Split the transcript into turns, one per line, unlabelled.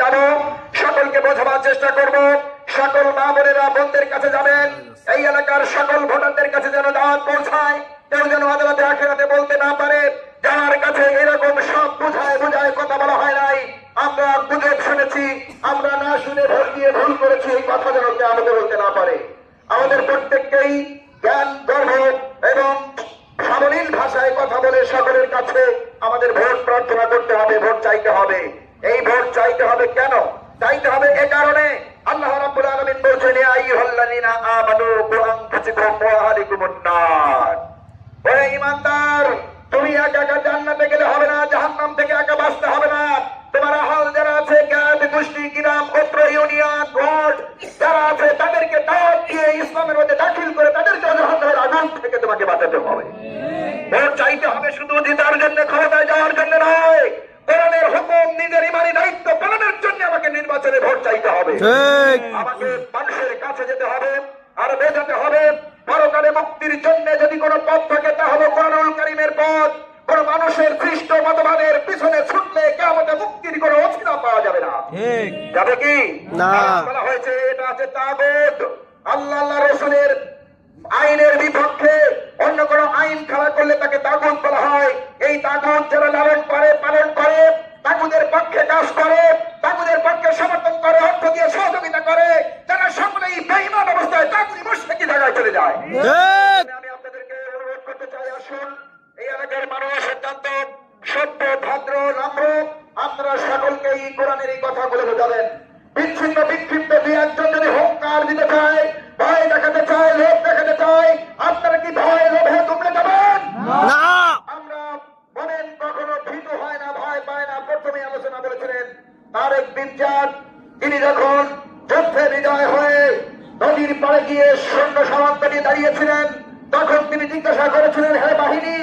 যাব সকলকে বোঝাবার চেষ্টা করব। সকল মা বোনেরা বোনদের কাছে যাবেন। এই এলাকার সকল ভোটারদের কাছে যেন দাওয়াত পৌঁছায়, কেউ যেন আদালতে, আখেরাতে বলতে না পারে। যার কাছে এরকম সব বুঝায় বুঝায় কথা বলা হয় নাই, আমরা গুজব শুনেছি, আমরা না শুনে ভোট দিয়ে ভুল করেছি, এই কথা যেন আমাদের বলতে না পারে। আমাদের প্রত্যেককেই জ্ঞান, গর্ব এবং সাবলীল ভাষায় কথা বলে সকলের কাছে আমাদের ভোট প্রার্থনা করতে হবে ভোট চাইতে হবে এই ভোট চাইতে হবে কেন? চাইতে হবে এ কারণে। আল্লাহ রাব্বুল আলামিন বলছেন, ইয়া আইয়ুহাল্লাযীনা আমানু কু আনফুসাকুম ওয়া আহলিকুমুন নার। হে ইমানদার তুমি একা একা জান্নাতে গেলে হবে না, জাহান্নাম থেকে একা বাঁচতে হবে না। তোমার হাল যারা আছে জ্ঞাত গোষ্ঠী গ্রাম গোত্র ইউনিয়ন, ওয়ার্ড, যারা আছে, তাদেরকে দাওয়াত দিয়ে ইসলামের মধ্যে দাখিল করে তাদেরকে জাহান্নামের আগুন থেকে তোমাকে বাঁচাতে হবে। ভোট চাইতে হবে শুধু জিতার জন্য, ক্ষমতায় যাওয়ার জন্য নয়, কোরআনের হুকুম নিজের ইমানি দায়িত্ব পালনের জন্য আমাকে নির্বাচনে ভোট চাইতে হবে। আমাকে মানুষের কাছে যেতে হবে আর বোঝাতে হবে। পরকালে মুক্তির জন্য যদি কোনো পথ থাকে তা হলো কোরআনুল কারিমের পথ। কোন মানুষের সৃষ্ট মতবাদের পিছনে ছুটলে কেমতে মুক্তির কোনো অছিলা পাওয়া যাবে না। যাবে কি?
না।
বলা হয়েছে এটা আছে তাগুত। আল্লাহ আল্লাহ রসুলের আইনের বিপক্ষে অন্য কোন আইন খেলা করলে তাকে তাগুত বলা হয়। এই তাগুত যারা লালন করে পালন করে তাগুদের পক্ষে কাজ করে তাগুদের পক্ষে সমর্থন করে আমি আপনাদেরকে অনুরোধ করতে চাই আসুন। এই এলাকার মানুষ অত্যন্ত সভ্য ভদ্র নম্র। আপনারা সকলকে এই কোরআনের এই কথাগুলো বোঝাবেন। বিচ্ছিন্ন বিক্ষিপ্ত দুই একজন যদি হুঙ্কার দিতে চায় ভয় দেখাতে চায় লোভ দেখাতে চায় আপনারা কি ভয় লোভে তুমলে যাবেন?
না।
আমরা বলেন কখনো ভীত হয় না ভয় পায় না। প্রথমে আলোচনা বলেছিলেন তারেক তিনি যখন যুদ্ধে বিজয় হয়ে নদীর পাড়ে গিয়ে সৈন্য সমাপ্ত নিয়ে দাঁড়িয়েছিলেন। তখন তিনি জিজ্ঞাসা করেছিলেন হে বাহিনী